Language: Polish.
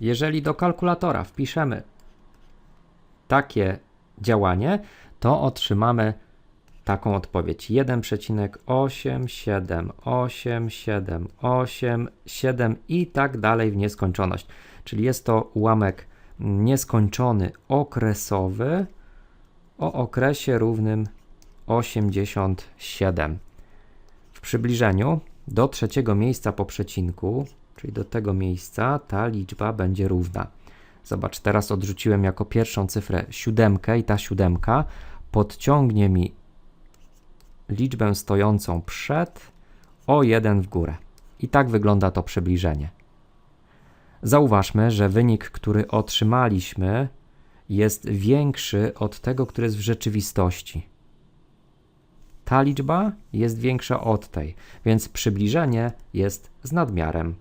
Jeżeli do kalkulatora wpiszemy takie działanie, to otrzymamy taką odpowiedź 1,878787 i tak dalej w nieskończoność. Czyli jest to ułamek nieskończony okresowy o okresie równym 87. W przybliżeniu do trzeciego miejsca po przecinku, czyli do tego miejsca, ta liczba będzie równa. Zobacz, teraz odrzuciłem jako pierwszą cyfrę siódemkę i ta siódemka podciągnie mi liczbę stojącą przed o 1 w górę. I tak wygląda to przybliżenie. Zauważmy, że wynik, który otrzymaliśmy, jest większy od tego, który jest w rzeczywistości. Ta liczba jest większa od tej, więc przybliżenie jest z nadmiarem.